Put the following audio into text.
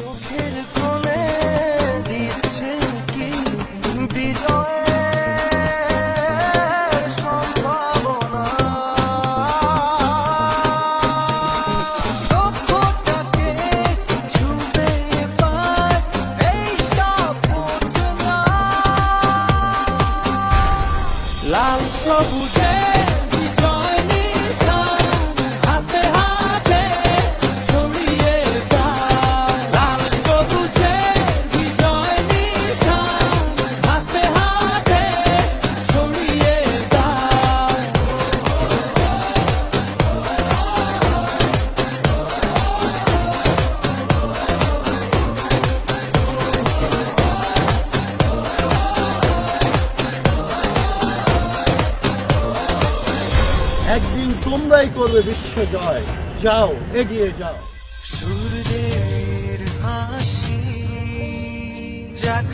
চোখের কোণে দিচ্ছে কি? বিজয়ের সম্ভাবনা। লক্ষ্যটাকে ছুঁবে এবার এই লাল সবুজে একদিন তোমরাই করবে বিশ্ব জয়। যাও এগিয়ে যাও। সূর্যের হাসি যাক